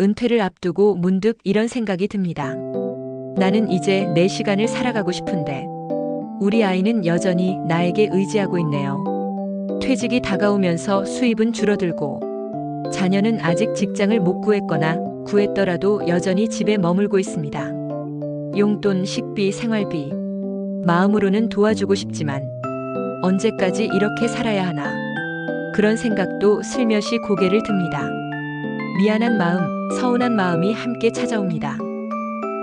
은퇴를 앞두고 문득 이런 생각이 듭니다. 나는 이제 내 시간을 살아가고 싶은데 우리 아이는 여전히 나에게 의지하고 있네요. 퇴직이 다가오면서 수입은 줄어들고 자녀는 아직 직장을 못 구했거나 구했더라도 여전히 집에 머물고 있습니다. 용돈, 식비, 생활비. 마음으로는 도와주고 싶지만 언제까지 이렇게 살아야 하나. 그런 생각도 슬며시 고개를 듭니다. 미안한 마음, 서운한 마음이 함께 찾아옵니다.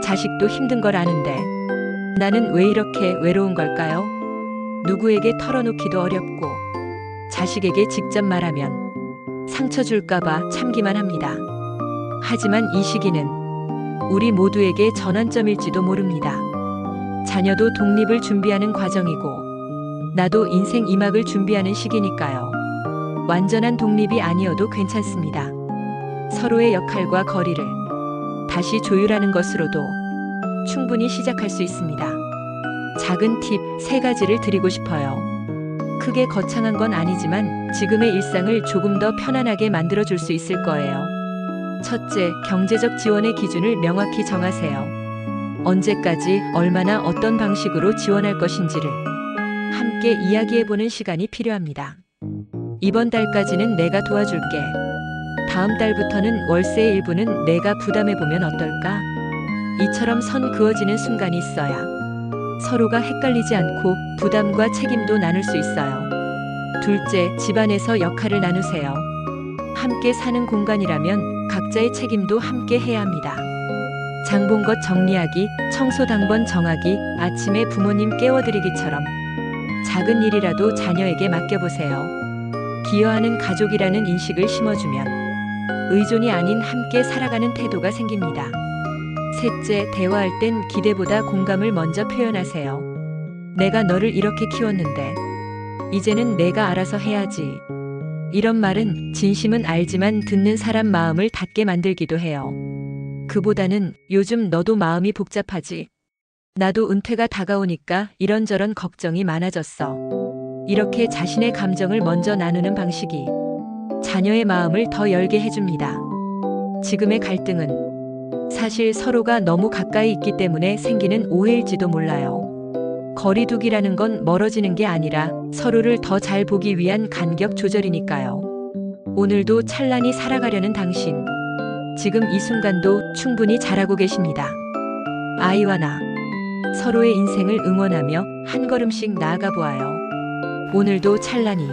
자식도 힘든 걸 아는데 나는 왜 이렇게 외로운 걸까요? 누구에게 털어놓기도 어렵고 자식에게 직접 말하면 상처 줄까봐 참기만 합니다. 하지만 이 시기는 우리 모두에게 전환점일지도 모릅니다. 자녀도 독립을 준비하는 과정이고 나도 인생 이막을 준비하는 시기니까요. 완전한 독립이 아니어도 괜찮습니다. 서로의 역할과 거리를 다시 조율하는 것으로도 충분히 시작할 수 있습니다. 작은 팁 세 가지를 드리고 싶어요. 크게 거창한 건 아니지만 지금의 일상을 조금 더 편안하게 만들어 줄 수 있을 거예요. 첫째, 경제적 지원의 기준을 명확히 정하세요. 언제까지 얼마나 어떤 방식으로 지원할 것인지를 함께 이야기해보는 시간이 필요합니다. 이번 달까지는 내가 도와줄게. 다음 달부터는 월세의 일부는 내가 부담해보면 어떨까? 이처럼 선 그어지는 순간이 있어야 서로가 헷갈리지 않고 부담과 책임도 나눌 수 있어요. 둘째, 집안에서 역할을 나누세요. 함께 사는 공간이라면 각자의 책임도 함께 해야 합니다. 장본 것 정리하기, 청소 당번 정하기, 아침에 부모님 깨워드리기처럼 작은 일이라도 자녀에게 맡겨보세요. 기여하는 가족이라는 인식을 심어주면 의존이 아닌 함께 살아가는 태도가 생깁니다. 셋째, 대화할 땐 기대보다 공감을 먼저 표현하세요. 내가 너를 이렇게 키웠는데, 이제는 내가 알아서 해야지. 이런 말은 진심은 알지만 듣는 사람 마음을 닫게 만들기도 해요. 그보다는 요즘 너도 마음이 복잡하지. 나도 은퇴가 다가오니까 이런저런 걱정이 많아졌어. 이렇게 자신의 감정을 먼저 나누는 방식이 자녀의 마음을 더 열게 해줍니다. 지금의 갈등은 사실 서로가 너무 가까이 있기 때문에 생기는 오해일지도 몰라요. 거리두기라는 건 멀어지는 게 아니라 서로를 더 잘 보기 위한 간격 조절이니까요. 오늘도 찬란히 살아가려는 당신. 지금 이 순간도 충분히 잘하고 계십니다. 아이와 나. 서로의 인생을 응원하며 한 걸음씩 나아가 보아요. 오늘도 찬란히